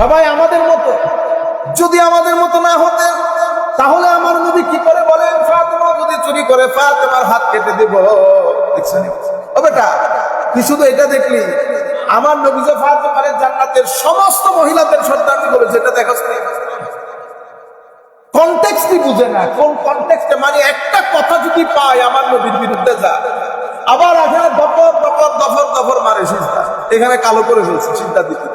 সবাই আমাদের মতো। যদি আমাদের মতো না হতেন তাহলে আমার নবী কি করে বলেন? ফাতেমা যদি চুরি করে, ফাতেমার হাত কেটে দেব। ও বেটা, তুই শুধু এটা দেখলি? আমার নবী যে ফাতেমার জান্নাতের সমস্ত মহিলাদের সন্তান করে যেটা দেখাস কনটেক্সটই বুঝে না। কোন কনটেক্সটে মানে একটা কথা যদি পায়, আমার নবীর বিরুদ্ধে যা। আবার এখানে দফর দফর দফর দফর মারে, সিজদা। এখানে কালো করে ফেলছে চিন্তা দিতে।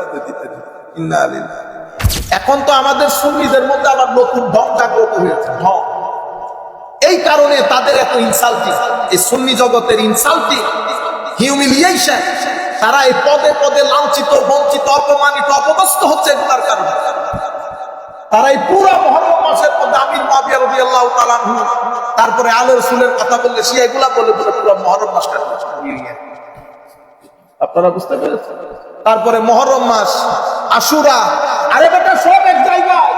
এখন তো আমাদের সুন্নিদের মধ্যে আবার নতুন ঢং জাগ্রত হয়েছে, ঢং। এই কারণে তাদের এত ইনসাল্টিং এই সুন্নি জগতের ইনসাল্টিং হিউমিলিয়েশন তারা এই পদে পদে লাঞ্ছিত, বঞ্চিত, অপমানিত, অপদস্থ হচ্ছে এগুলার কারণে। তারা এই পুরো মহরম মাসের মধ্যে আমির মাবিয়া রবি আল্লাহ তারপরে আলো রসুলের কথা বললে সে এগুলা বলে বলে পুরো মহরম মাসটা আপনারা বুঝতে পেরেছেন? তারপরে মহরম মাস আশুরা। আরে বেটা, সব এক জায়গায়।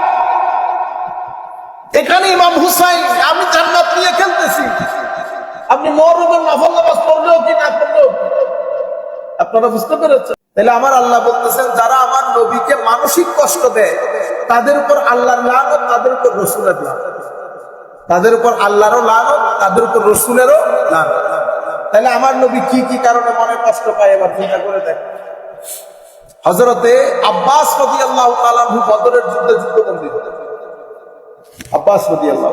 এখানে ইমাম হুসাইন, আমি জান্নাত নিয়ে খেলতেছি। আপনি মহরমের নফল নামাজ পড়লেও কি না পড়লেও আপনারা বুঝতে পেরেছেন? তাহলে আমার আল্লাহ বলতেছেন, যারা আমার নবীকে মানসিক কষ্ট দেয়, তাদের উপর আল্লাহর লানত, তাদের উপর রসুলের লানত। তাদের উপর আল্লাহরও লানত, তাদের উপর রসুলেরও লানত। তাহলে আমার নবী কি কি কারণে মনে কষ্ট পায়? এবার চিন্তা করে দেখ হজরতে আব্বাস রদি আল্লাহ বদরের যুদ্ধে যুদ্ধবন্দী হলেন আব্বাস রদি আল্লাহ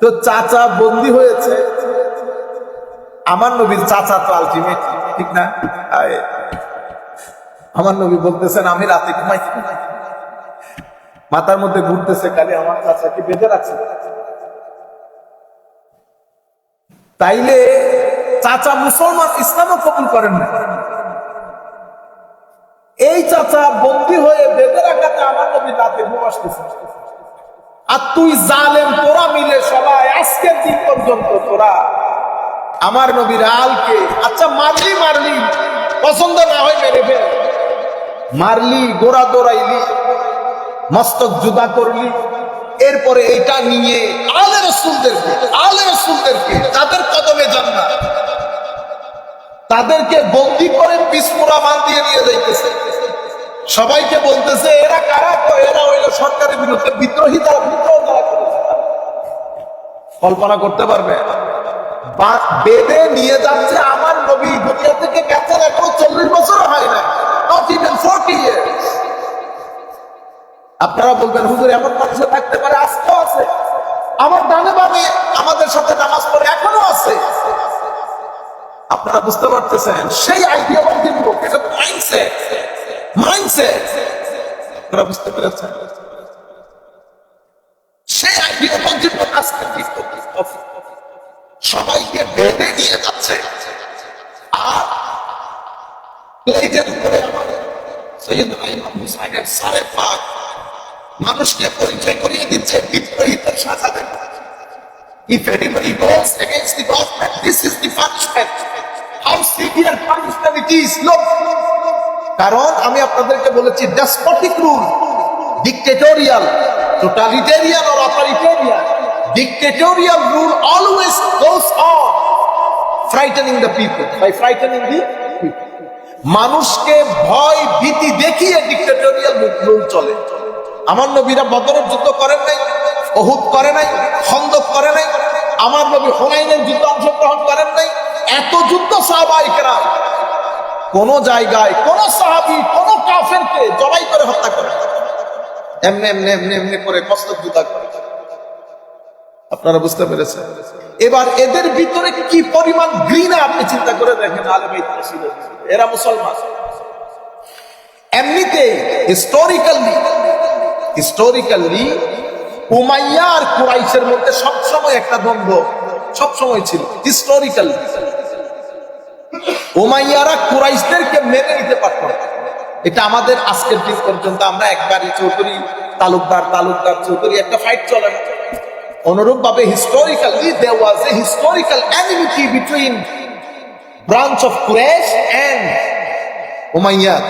তো চাচা বন্দী হয়েছে। আমার নবীর চাচা তো আলটিমেট ঠিক না? আমার নবী বলতেছেন, আমি রাতে ঘুমাই মাথার মধ্যে ঘুরতেছে খালি আমার চাচাকে বেঁধে রাখছে? তাইলে চাচা মুসলমান ইসলামও কবুল করেন না। চাচা বন্দী হয়ে বেঁধে রাখাতে আমার নবী আসতেছে। আর তুই জালেম, তোরা মিলে সবাই আজকের দিন পর্যন্ত তোরা আমার নবীর আলকে আচ্ছা মারলি মারলি, পছন্দ না হয় মেরে ফেল। মারলি, গোড়া দৌড়াইলি, মস্তক জুদা করলি, এরপরে এটা নিয়ে আলে রসুলদেরকে আলে রসুলদেরকে তাদের কদমে জান্না তাদেরকে বন্দি করে পিসমুরা দিয়ে নিয়ে যাইতেছে। সবাইকে বলতেছে, এরা কারা? তো এরা হইল সরকারের বিরুদ্ধে বিদ্রোহী তারা বিদ্রোহ তারা। কল্পনা করতে পারবে? বেদে নিয়ে যাচ্ছে আমার নবী, দুনিয়া থেকে গেছেন এখনও চল্লিশ বছর হয় না নট ইভেন ফোরটি আপনারা বলবেন, হুজুর, এমন মানুষ থাকতে পারে, আজকেও আছে। আমার ডানে বামে আমাদের সাথে নামাজ পড়ে এখনও আছে। আপনারা বুঝতে পারতেছেন? সেই আইডিয়া বলছেন লোক এটা মাইন্ডসেট আপনারা বুঝতে পেরেছেন সেই আইডিয়া বলছেন আজকে সবাইকে বেঁধে নিয়ে যাচ্ছে আর প্লেটের উপরে সৈয়দনা ইমাম হুসাইনের সাড়ে পাক মানুষকে পরিচয় করিয়ে দিচ্ছে বিদ্রোহীদের সাজাতে If anybody goes against the government, this is the punishment. How severe punishment it is. Look. কারণ আমি আপনাদেরকে বলেছি despotic rule dictatorial totalitarian or authoritarian dictatorial rule always goes frightening the people by frightening the people মানুষকে ভয়, ভীতি দেখিয়ে dictatorial rule চলে। আমার নবীরা বদরের যুদ্ধ করেন নাই অহুদ করে নাই, খন্দক করে নাই। আমার নবী হোনাইনের যুদ্ধ অংশগ্রহণ করেন নাই। এত যুদ্ধ সাহাবাহিকেরা কোন জায়গায় কোন সাহাবি, কোন কাফেরকে জবাই করে হত্যা করে। এমনি এমনি এমনি এমনি করে কষ্ট জুতা করে। আপনারা বুঝতে পেরেছেন? এবার এদের ভিতরে কি পরিমাণ ঘৃণা আপনি চিন্তা করে দেখেন আলেম এরা মুসলমান। এমনিতে হিস্টোরিক্যালি হিস্টোরিক্যালি উমাইয়া আর কুরাইশের মধ্যে সবসময় একটা দ্বন্দ্ব সবসময় ছিল হিস্টোরিক্যালি উমাইয়ারা কুরাইশদেরকে মেনে নিতে পারত না। এটা আমাদের আজকের দিন পর্যন্ত আমরা একবারই চৌধুরী তালুকদার তালুকদার চৌধুরী একটা ফাইট চলে না। অনুরূপ ভাবে historically there was a historical enmity between branch of Quraysh and Umayyad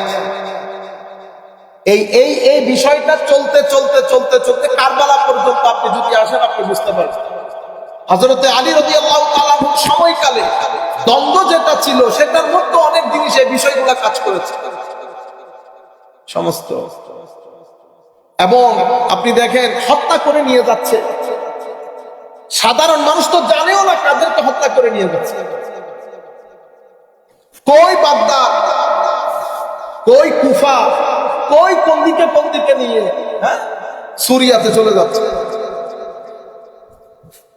এই এই এই বিষয়টা চলতে চলতে চলতে চলতে কারবালা পর্যন্ত আপনি যদি আসেন, আপনি বুঝতে পারবেন। হজরতে আলী রদি আল্লাহ সময়কালে দ্বন্দ্ব যেটা ছিল, সেটার মধ্যে অনেক জিনিস এই বিষয়গুলো কাজ করেছে। সমস্ত। এবং আপনি দেখেন, হত্যা করে নিয়ে যাচ্ছে। সাধারণ মানুষ তো জানেও না কাদেরকে হত্যা করে নিয়ে যাচ্ছে। কই বাগদাদ কই কুফা? কই কোন দিকে কোন দিকে নিয়ে? হ্যাঁ? সুরিয়াতে চলে যাচ্ছে।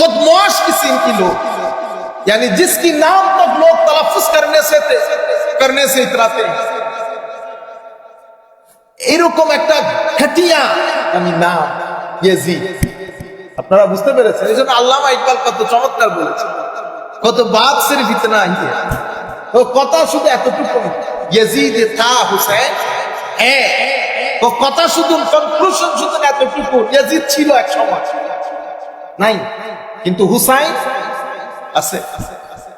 बदमाश किस्म की लोग यानी जिसकी नाम तक लोग तलफुज करने से करने से इतराते हैं এরকম একটা ঘাটিয়া আমি নাম ইয়াজিদ আপনারা বুঝতে পেরেছেন এই জন্য আল্লামা ইকবাল কত চমৎকার বলেছে কত বাদ সিরিফ ইতনা হি है। তো কথা শুধু এতটুকু না। ইয়াজিদ তা হুসেন হ্যাঁ তো কথা শুধু কনক্লুশন শুধু এতটুকু ইয়াজিদ ছিল এক সময় নাই কিন্তু হুসাইন আছে,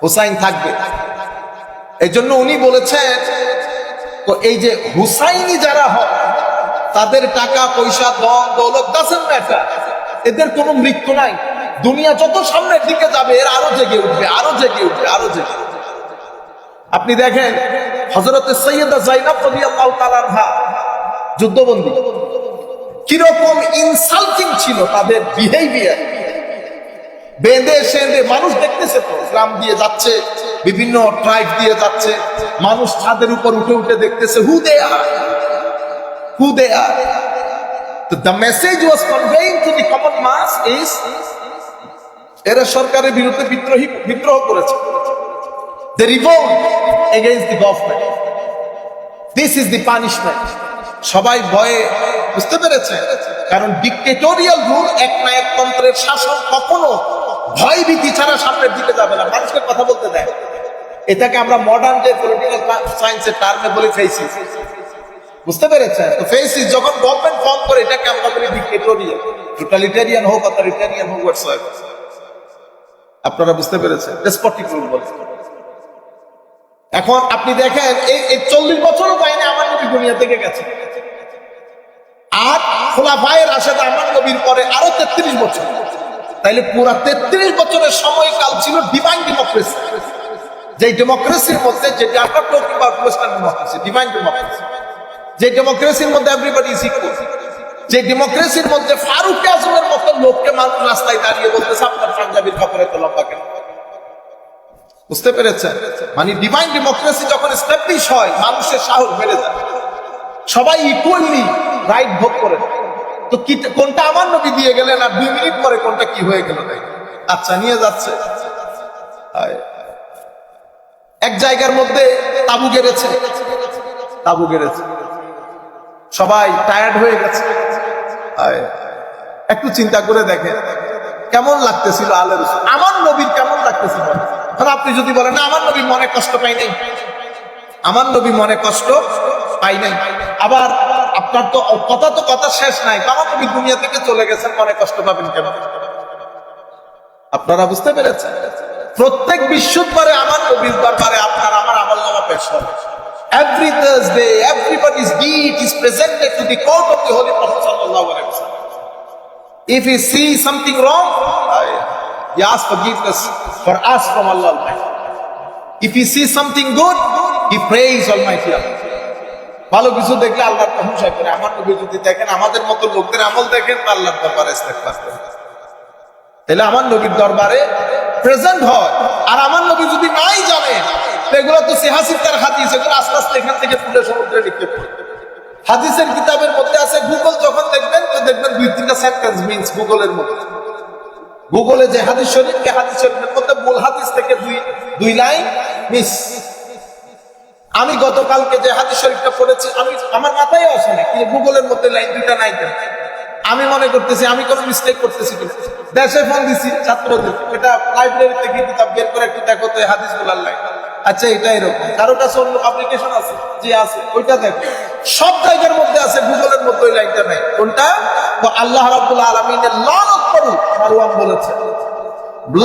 হুসাইন থাকবে। এই জন্য উনি বলেছেন এই যে হুসাইনি যারা হয়, তাদের টাকা, পয়সা দন দৌলত ডাজেন্ট ম্যাটার এদের কোনো মৃত্যু নাই। দুনিয়া যত সামনের দিকে যাবে, এর আরও জেগে উঠবে, আরও জেগে উঠবে, আরও জেগে। আপনি দেখেন হজরত সৈয়দা জাইনাব রাদিয়াল্লাহু তাআলা আনহা, যুদ্ধবন্দী। কীরকম ইনসাল্টিং ছিল তাদের বিহেভিয়ার বেঁধে সেঁধে, মানুষ দেখতেছে তো, গ্রাম দিয়ে যাচ্ছে, বিভিন্ন ট্রাইব দিয়ে যাচ্ছে, মানুষ ছাদের উপর উঠে উঠে দেখতেছে, হু they R who they are তো the message was conveying to the common mass is এরা সরকারের বিরুদ্ধে বিদ্রোহী, বিদ্রোহ করেছে। They revolt against the government this is the punishment সবাই ভয়ে, বুঝতে পেরেছে কারণ ডিক্টেটোরিয়াল রুল এক না এক তন্ত্রের শাসন কখনো ভয় ভীতি ছাড়া সামনের দিকে যাবে না। মানুষকে কথা বলতে দেয়। এটাকে আমরা মডার্ন যে পলিটিক্যাল সায়েন্সের টার্মে বলি ফেসিস বুঝতে পেরেছেন? তো ফেসিস যখন গভর্নমেন্ট ফর্ম করে, এটাকে আমরা বলি ডিক্টেটোরিয়াল টোটালিটারিয়ান হোক অথরিটারিয়ান হোক হোয়াটসঅ্যাপ আপনারা বুঝতে পেরেছেন? ডেসপটিক রুল বলে। এখন আপনি দেখেন, এই এই চল্লিশ বছরও পাইনি আমার নবী দুনিয়া থেকে গেছে। আর খোলাফায়ের রাশেদ আমার নবীর পরে আরও তেত্রিশ বছর। তাইলে পুরা তেত্রিশ বছরের সময়কাল ছিল ডিভাইন ডেমোক্রেসি যে ডেমোক্রেসির মধ্যে যেটা about western democracy divine democracy যে ডেমোক্রেসির মধ্যে ইজ ইকুয়াল যে ডেমোক্রেসির মধ্যে ফারুক আজমের মতো লোককে মানুষ রাস্তায় দাঁড়িয়ে বলতেছে, আপনার পাঞ্জাবির কাপড়ে তো লম্বা কেন? বুঝতে পেরেছেন? মানে ডিভাইন ডেমোক্রেসি যখন এস্টাবলিশ হয়, মানুষের সাহস বেড়ে যায়। সবাই ইকুয়ালি রাইট ভোগ করে। তো কি কোনটা আমার নবী দিয়ে গেলেন আর দুই মিনিট পরে কোনটা কি হয়ে গেল তাই? আচ্ছা নিয়ে যাচ্ছে। এক জায়গার মধ্যে তাবু গেড়েছে। তাবু গেড়েছে। সবাই টায়ার্ড হয়ে গেছে। একটু চিন্তা করে দেখেন। কেমন লাগতেছিল আলের আমার নবীর কেমন লাগতেছিল? এখন আপনি যদি বলেন, না, আমার নবী মনে কষ্ট পাই নাই। আমার নবী মনে কষ্ট পাই নাই। আবার আপনার তো কথা তো কথা শেষ নাই। কেমন তুমি দুনিয়া থেকে চলে গেছেন, মনে কষ্ট পাবেন কেন? আপনারা বুঝতে পেরেছেন? প্রত্যেক বিশ্বপারে আমার কবিতার পারে আপনার আমার আমল নামা পেশ every Thursday everybody is get is presented to the court of the holy prophet সাল্লাল্লাহু আলাইহি ওয়াসাল্লাম if you see something wrong I ask forgiveness for us from Allah if you see something good I praise almighty Allah ভালো কিছু দেখলে আল্লাহর প্রশংসা করে। আমার নবী যদি দেখেন, আমাদের মতো লোকদের আমল দেখেন আল্লাহর দরবারে। তাহলে আমার নবীর দরবারে প্রেজেন্ট হয়। আর আমার নবী যদি নাই জানে এগুলো তো সিহাসিদ্দার হাদিস, এগুলো আস্তে আস্তে এখান থেকে তুলে সমুদ্রে নিক্ষেপ করে। হাদিসের কিতাবের মধ্যে আছে গুগল যখন দেখবেন, তো দেখবেন দুই, তিনটা সেন্টেন্স মিনস গুগলের মধ্যে। গুগলে যে হাদিস শরীফ, এই হাদিস শরীফের মধ্যে মূল হাদিস থেকে দুই দুই লাইন মিস আমি গতকালকে যে হাদিস শরীফটা পড়েছি, আমি, আমার মাথায় আসে না, কিন্তু গুগলের মধ্যে লাইন দুটা নাই আমি মনে করতেছি, আমি কোনো মিস্টেক করতেছি কিনা দেশে ফোন দিছি, ছাত্রদের, এটা লাইব্রেরি থেকে কিতাব বের করে একটু দেখো তো হাদিসগুলার লাইন আচ্ছা এটা এরকম। কারও কাছে অন্য পাবলিকেশন আছে? যে আছে, ওইটা দেখো। সব জায়গার মধ্যে আছে, গুগলের মধ্যে ওই লাইন চাইতে নাই। কোনটা? আল্লাহ রাব্বুল আলামিনের লানত করুক, মারওয়ান বলেছে।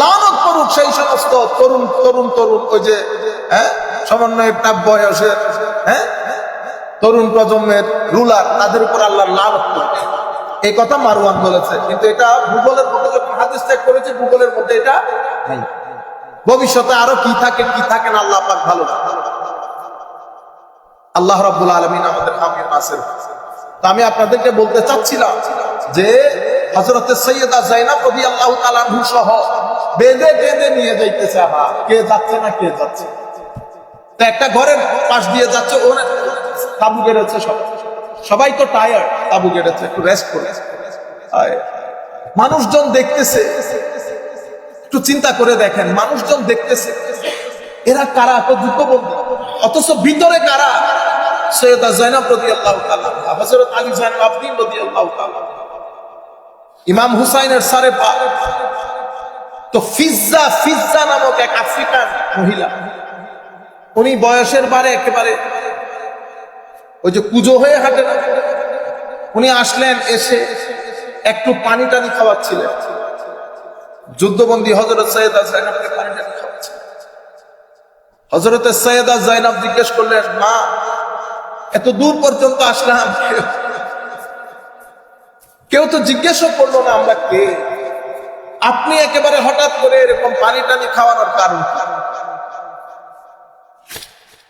লানত করুক সেই সমস্ত তরুণ তরুণ তরুণ, ওই যে হ্যাঁ? সমন্বয়ের তাপ বয়সের হ্যাঁ? তরুণ প্রজন্মের রুলার তাদের উপর আল্লাহ লানত করুক এই কথা মারওয়ান বলেছে, কিন্তু এটা ভূগোলের মধ্যে যখন হাদিস চেক করেছে, ভূগোলের মধ্যে এটা নাই। ভবিষ্যতে আরও কি থাকে কি থাকে না, আল্লাহ পাক ভালো আল্লাহ রাব্বুল আলামিন আমাদের হামিদ নাসির তো আমি আপনাদেরকে বলতে চাচ্ছিলাম যে, হযরতে সৈয়দা জাইনাব রাদিয়াল্লাহু তাআলা সহ বেঁধে বেঁধে নিয়ে যাইতেছে আবার। কে যাচ্ছে না, কে যাচ্ছে তো একটা ঘরের পাশ দিয়ে যাচ্ছে ওখানে তাবু গেড়েছে সব সবাই তো টায়ার্ড তাবু গেড়েছে, একটু রেস্ট করে মানুষজন দেখতেছে, একটু চিন্তা করে দেখেন, মানুষজন দেখতেছে, এরা কারা তো যুদ্ধবন্দী অথচ ভিতরে কারা? সৈয়দা জাইনাব রাদিয়াল্লাহু তাআলা হযরত আলী জাইনাব আবদিন রাদিয়াল্লাহু তাআলা ইমাম হুসাইনের সারে পা। তো ফিজ্জা ফিজ্জা নামক এক আফ্রিকান মহিলা উনি বয়সের বারে একেবারে ওই যে কুজো হয়ে হাঁটে না। উনি আসলেন এসে একটু পানি টানি খাওয়াচ্ছিলেন। যুদ্ধবন্দী হজরত সৈয়দা জাইনাবকে সৈয়দা জাইনাব জিজ্ঞেস করলেন, মা, এত দূর পর্যন্ত আসলাম কেউ তো জিজ্ঞেসও করল না, আমরা কে? আপনি একেবারে হঠাৎ করে এরকম পানি টানি খাওয়ানোর কারণ কি?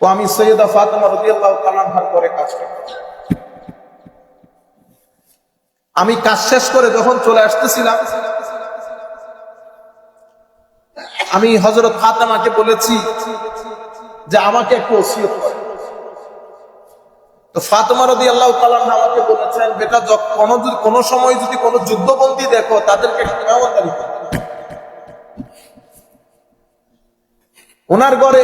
ও আমি সৈয়দা ফাতেমা রাদিয়াল্লাহু তাআলার পরে কাজ করি আমি কাজ শেষ করে যখন চলে আসতেছিলাম, আমি হজরত ফাতেমাকে বলেছি যে আমাকে একটু ওসিয়ত করে তো ফাতেমা রদি আল্লাহ আমাকে বলেছেন, বেটা কোনো কোনো সময় যদি কোনো যুদ্ধবন্দী দেখো, তাদেরকে মেহমানদারি করো। ওনার ঘরে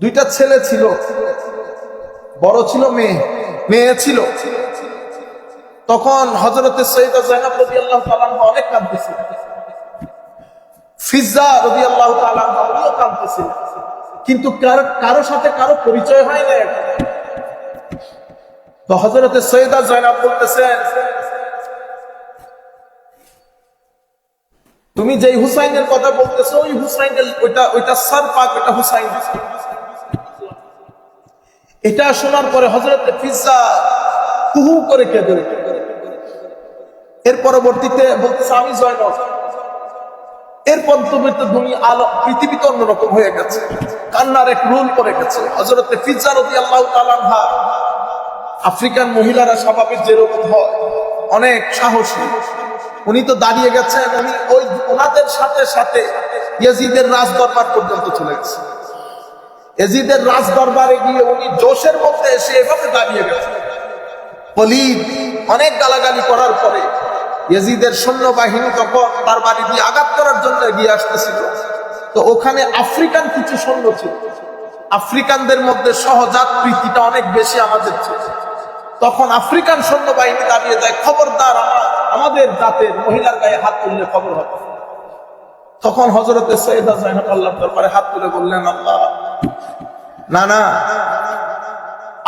দুইটা ছেলে ছিল, বড় ছিল, মেয়ে মেয়ে ছিল। তখন হজরতে সৈয়দা জাইনাব রদি আল্লাহ অনেক কাঁদতেছিল। ফিজা রদি আল্লাহ কাঁদতেছিল। কিন্তু কারও কারও সাথে কারও পরিচয় হয় না তো হজরতে সৈয়দা জয়নাব বলতেছেন, তুমি যেই হুসাইনের কথা বলতেছো, ওই হুসাইনের, ওইটা ওইটা সার পাক ওইটা হুসাইন। এটা শোনার পরে হজরতে ফিজা কুহু করে কেঁদে। এর পরবর্তীতে বলতেছে আমি জয়নব। এরপর তুমি তো আলো পৃথিবীতে অন্যরকম হয়ে গেছে। কান্নার এক রোল করে গেছে। হজরতে আল্লাহ তালানহা আফ্রিকান মহিলারা স্বাভাবিক যেরকম হয়, অনেক সাহসী। উনি তো দাঁড়িয়ে গেছেন, উনি ওই ওনাদের সাথে সাথে ইয়াজিদের রাজ দরবার পর্যন্ত চলে গেছে। এজিদের রাজ দরবারে গিয়ে উনি জোশের মধ্যে এসে এভাবে দাঁড়িয়ে গেছেন পলিদ অনেক গালাগালি করার পরে এজিদের সৈন্যবাহিনী তখন তার বাড়ি দিয়ে আঘাত করার জন্য এগিয়ে আসতেছিল। তো ওখানে আফ্রিকান কিছু সৈন্য ছিল। আফ্রিকানদের মধ্যে সহজাত প্রীতিটা অনেক বেশি আমাদের ছিল। তখন আফ্রিকান সৈন্যবাহিনী দাঁড়িয়ে যায়, খবরদার আমাদের জাতের মহিলার গায়ে হাত তুললে খবর হবে। তখন হজরতে সৈয়দা আল্লাহ দরবারে হাত তুলে বললেন, আল্লাহ না না।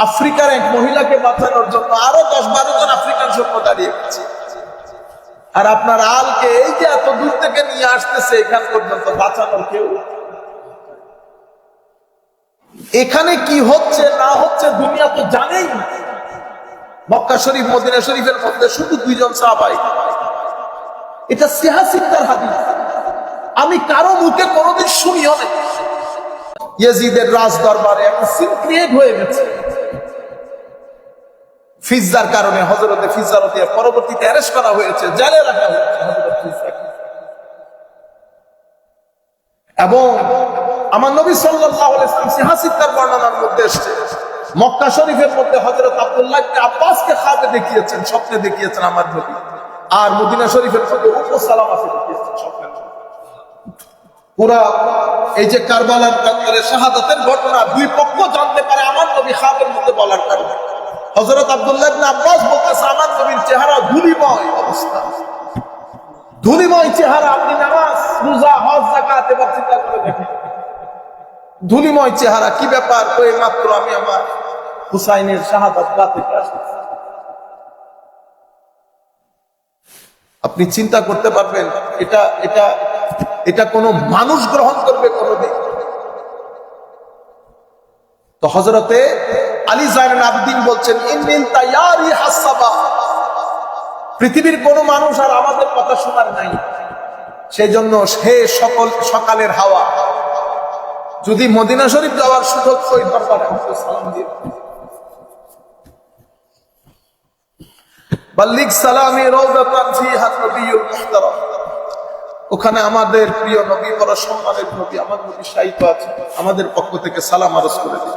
আফ্রিকার এক মহিলাকে বাঁচানোর জন্য আরও দশ বারো জন আফ্রিকান সৈন্য দাঁড়িয়ে গেছে। আর আপনার আলকে এই যে এত দূর থেকে নিয়ে আসতেছে এখান পর্যন্ত বাঁচানোর কেউ? এখানে কি হচ্ছে, না হচ্ছে, দুনিয়া তো জানেই। মক্কা শরীফ, মদিনা শরীফের মধ্যে শুধু দুইজন সাহাবাই। এটা সিহাসিকতার হাদিস। আমি কারও মুখে কোনোদিন শুনিও না ইয়েজিদের রাজ দরবারে একটা সিন ক্রিয়েট হয়ে গেছে। ফিজার কারণে হজরতে দিয়ে পরবর্তীতে অ্যারেস্ট করা হয়েছে, জেলে রাখা হয়েছে। এবং আমার নবী সাল্লাম সিহাসিকতার বর্ণনার মধ্যে মক্কা শরীফের মধ্যে হযরত আব্দুল্লাহ আব্বাসকে খাবে দেখিয়েছেন, স্বপ্নে দেখিয়েছেন আমার নবী। আর মদিনা শরীফের মধ্যে সালামাকে দেখিয়েছেন, স্বপ্নে পুরা এই যে কারবালার প্রান্তরে শাহাদাতের ঘটনা দুই পক্ষ জানতে পারে, আমার নবী খাবের মধ্যে বলার কারণে। হযরত আব্দুল্লাহ আব্বাস বলতেছে, আমার নবীর চেহারা ধুলিময় অবস্থা। ধুলিময় চেহারা, আপনি নামাজ, রোজা, হজ, যাকাত এবার চিন্তা করে দেখেন। ধুলিময় চেহারা, কি ব্যাপার? ওই মাত্র আমি আমার হুসাইনের শাহাদাত আসে আপনি চিন্তা করতে পারবেন, এটা এটা এটা কোনো মানুষ গ্রহণ করবে কোনোদিন। তো হজরতে আলী জাইন আবদিন বলছেন ইন্নিল তাইয়ারি হাসাবা। পৃথিবীর কোনো মানুষ আর আমাদের কথা শোনার নাই। সেই জন্য সে সকল, সকালের হাওয়া। যদি মদিনা শরীফ যাওয়ার সুযোগ দরকার আমাকে সালাম দিয়ে বাল্লিক সালামি রওদাতান ফিহা নবিয়ুল ওখানে আমাদের প্রিয় নবী বড় সম্মানের নবী, আমার নবী সাহিত্য আছে। আমাদের পক্ষ থেকে সালাম আরজ করে দিন।